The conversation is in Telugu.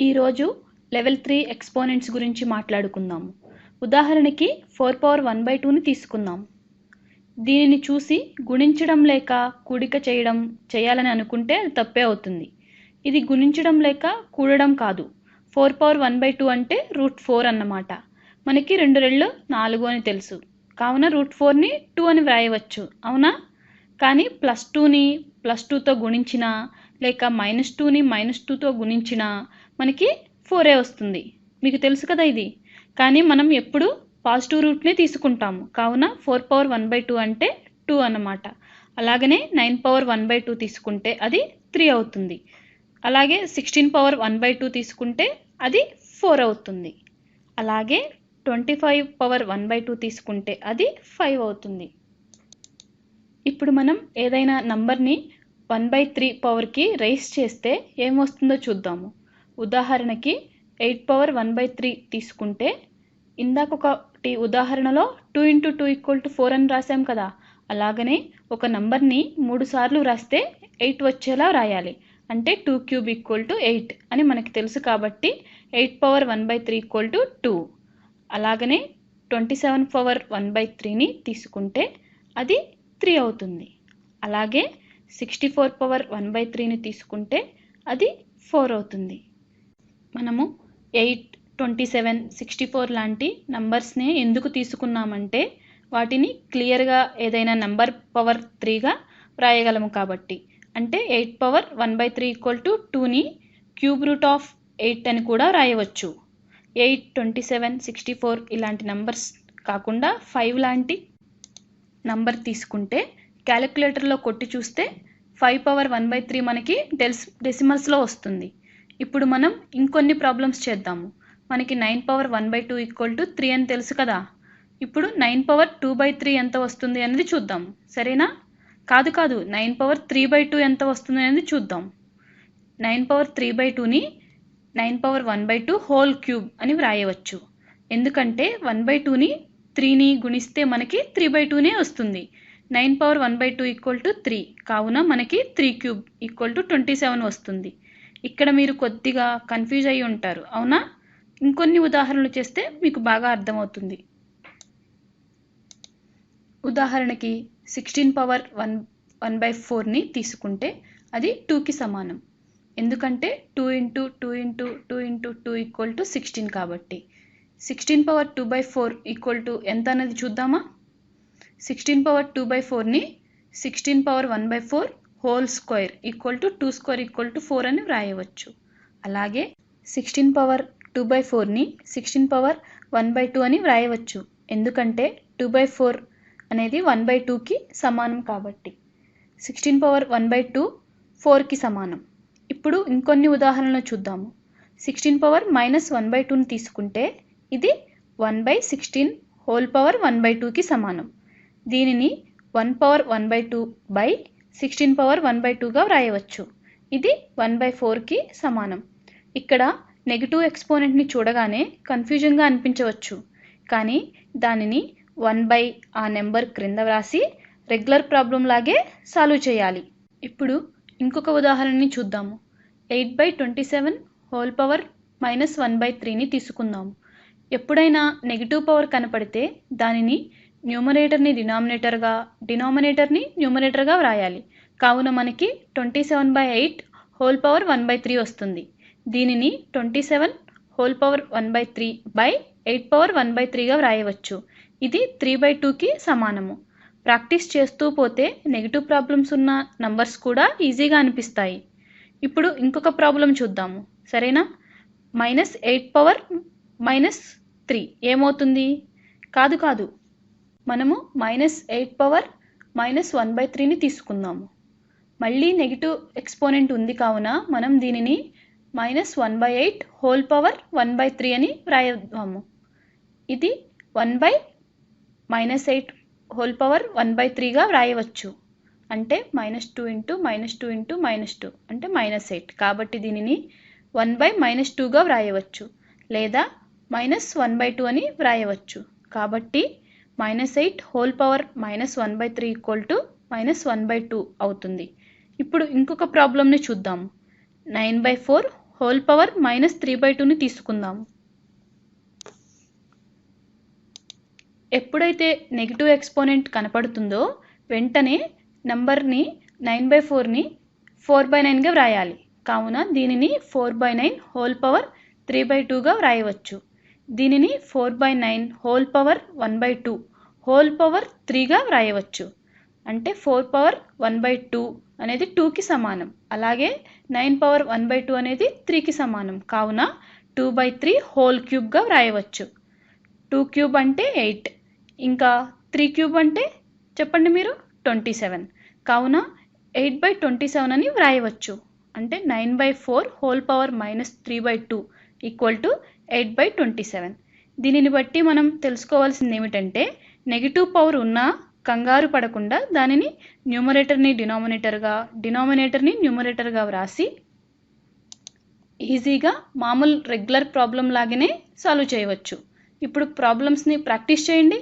ఈరోజు లెవెల్ త్రీ ఎక్స్పోనెంట్స్ గురించి మాట్లాడుకుందాము ఉదాహరణకి ఫోర్ పవర్ వన్ బై టూని తీసుకుందాం. దీనిని చూసి గుణించడం లేక కూడిక చేయడం చేయాలని అనుకుంటే అది తప్పే అవుతుంది. ఇది గుణించడం లేక కూడడం కాదు. Four power one by two అంటే రూట్ ఫోర్ అన్నమాట. మనకి రెండు రెళ్ళు నాలుగు అని తెలుసు. కావున రూట్ ఫోర్ని టూ అని వ్రాయవచ్చు. అవునా? కానీ ప్లస్ టూని ప్లస్ టూతో గుణించినా లేక మైనస్ టూని మైనస్ టూతో గుణించినా మనకి ఫోరే వస్తుంది. మీకు తెలుసు కదా ఇది. కానీ మనం ఎప్పుడు పాజిటివ్ రూట్నే తీసుకుంటాము. కావున four power one by two అంటే టూ అన్నమాట. అలాగనే nine power one by two తీసుకుంటే అది త్రీ అవుతుంది. అలాగే sixteen power one by two తీసుకుంటే అది ఫోర్ అవుతుంది. అలాగే twenty five power one by two తీసుకుంటే అది ఫైవ్ అవుతుంది. ఇప్పుడు మనం ఏదైనా నంబర్ని వన్ బై త్రీ పవర్కి రైస్ చేస్తే ఏమొస్తుందో చూద్దాము. ఉదాహరణకి eight power one by three తీసుకుంటే ఇందాక ఒకటి ఉదాహరణలో two into two equal to four అని రాసాం కదా అలాగనే ఒక నంబర్ని మూడు సార్లు రాస్తే ఎయిట్ వచ్చేలా రాయాలి. అంటే two cube equal to eight అని మనకి తెలుసు కాబట్టి eight power one by three equal to two. అలాగనే twenty seven power one by త్రీని తీసుకుంటే అది త్రీ అవుతుంది. అలాగే sixty four power one by త్రీని తీసుకుంటే అది ఫోర్ అవుతుంది. మనము eight twenty seven sixty four లాంటి నంబర్స్ని ఎందుకు తీసుకున్నామంటే వాటిని క్లియర్గా ఏదైనా నంబర్ పవర్ త్రీగా వ్రాయగలము కాబట్టి. అంటే eight power one by three equal to టూని క్యూబ్ రూట్ ఆఫ్ ఎయిట్ అని కూడా రాయవచ్చు eight twenty seven sixty four ఇలాంటి నంబర్స్ కాకుండా ఫైవ్ లాంటి నంబర్ తీసుకుంటే క్యాలిక్యులేటర్లో కొట్టి చూస్తే five power one by three మనకి డెల్స్ డెసిమల్స్లో వస్తుంది. ఇప్పుడు మనం ఇంకొన్ని ప్రాబ్లమ్స్ చేద్దాము. మనకి nine power one by two equal to three అని తెలుసు కదా? ఇప్పుడు nine power two by three ఎంత వస్తుంది అనేది చూద్దాం. సరేనా? కాదు కాదు nine power three by two ఎంత వస్తుంది అనేది చూద్దాం. నైన్ పవర్ త్రీ బై టూని nine power one by two whole cube అని వ్రాయవచ్చు. ఎందుకంటే వన్ బై టూని త్రీని గుణిస్తే మనకి త్రీ బై టూనే వస్తుంది. Nine power one by two equal to three కావున మనకి three cube equal to twenty seven వస్తుంది. ఇక్కడ మీరు కొద్దిగా కన్ఫ్యూజ్ అయి ఉంటారు. అవునా? ఇంకొన్ని ఉదాహరణలు చేస్తే మీకు బాగా అర్థమవుతుంది. ఉదాహరణకి sixteen power one one by ఫోర్ని తీసుకుంటే అది టూకి సమానం. ఎందుకంటే two into two into two into two equal to sixteen కాబట్టి. Sixteen power two by four equal to ఎంత అనేది చూద్దామా? Sixteen power two by ఫోర్ని sixteen power one by four whole square equal to two square equal to four అని వ్రాయవచ్చు. అలాగే sixteen power two by ఫోర్ని sixteen power one by two అని వ్రాయవచ్చు. ఎందుకంటే టూ బై ఫోర్ అనేది వన్ బై టూకి సమానం కాబట్టి. Sixteen power one by two ఫోర్కి సమానం. ఇప్పుడు ఇంకొన్ని ఉదాహరణలు చూద్దాము. Sixteen power minus one by టూని తీసుకుంటే ఇది one by sixteen whole power one by టూకి సమానం. దీనిని one power one by two by sixteen power one by టూగా వ్రాయవచ్చు. ఇది వన్ బై ఫోర్కి సమానం. ఇక్కడ నెగిటివ్ ఎక్స్పోనెంట్ని చూడగానే కన్ఫ్యూజన్గా అనిపించవచ్చు. కానీ దానిని వన్ బై ఆ నెంబర్ క్రింద వ్రాసి రెగ్యులర్ ప్రాబ్లం లాగే సాల్వ్ చేయాలి. ఇప్పుడు ఇంకొక ఉదాహరణని చూద్దాము. Eight by twenty seven whole power minus one by త్రీని తీసుకుందాము. ఎప్పుడైనా నెగిటివ్ పవర్ కనపడితే దానిని న్యూమరేటర్ని డినామినేటర్గా డినామినేటర్ని న్యూమరేటర్గా వ్రాయాలి. కావున మనకి twenty seven by eight whole power one by three వస్తుంది. దీనిని twenty seven whole power one by three by eight power one by త్రీగా వ్రాయవచ్చు. ఇది త్రీ బై టూకి సమానము. ప్రాక్టీస్ చేస్తూ పోతే నెగిటివ్ ప్రాబ్లమ్స్ ఉన్న నంబర్స్ కూడా ఈజీగా అనిపిస్తాయి. ఇప్పుడు ఇంకొక ప్రాబ్లం చూద్దాము. సరేనా? Minus eight power minus three. ఏమవుతుంది? కాదు కాదు. మనము minus eight power minus one by త్రీని తీసుకుందాము. మళ్ళీ నెగిటివ్ ఎక్స్పోనెంట్ ఉంది కావున మనం దీనిని minus one by eight whole power one by three అని వ్రాయదాము ఇది one by minus eight whole power one by త్రీగా వ్రాయవచ్చు. అంటే minus two into minus two into minus two అంటే మైనస్ ఎయిట్ కాబట్టి దీనిని వన్ బై మైనస్ టూగా వ్రాయవచ్చు. లేదా మైనస్ వన్ బై టూ అని వ్రాయవచ్చు. కాబట్టి minus eight whole power minus one by three equal to minus one by two అవుతుంది. ఇప్పుడు ఇంకొక ప్రాబ్లమ్ని చూద్దాం. Nine by four whole power minus three by టూని తీసుకుందాం. ఎప్పుడైతే నెగిటివ్ ఎక్స్పోనెంట్ కనపడుతుందో వెంటనే నంబర్ని నైన్ బై ఫోర్ని ఫోర్ బై నైన్గా వ్రాయాలి. కావున దీనిని four by nine whole power three by టూగా వ్రాయవచ్చు. దీనిని four by nine whole power one by two. Whole power త్రీగా వ్రాయవచ్చు. అంటే four power one by two అనేది టూకి సమానం. అలాగే nine power one by two అనేది త్రీకి సమానం. కావున టూ బై త్రీ హోల్ క్యూబ్గా వ్రాయవచ్చు. టూ క్యూబ్ అంటే ఎయిట్. ఇంకా త్రీ క్యూబ్ అంటే చెప్పండి మీరు? Twenty seven. కావున ఎయిట్ బై ట్వంటీ సెవెన్ అని వ్రాయవచ్చు. అంటే nine by four whole power minus three by two equal to eight by twenty seven. దీనిని బట్టి మనం తెలుసుకోవాల్సింది ఏమిటంటే నెగిటివ్ పవర్ ఉన్నా కంగారు పడకుండా దానిని న్యూమరేటర్ని డినామినేటర్గా డినామినేటర్ని న్యూమరేటర్గా వ్రాసి ఈజీగా మామూలు రెగ్యులర్ ప్రాబ్లం లాగానే సాల్వ్ చేయవచ్చు. ఇప్పుడు ప్రాబ్లమ్స్ని ప్రాక్టీస్ చేయండి.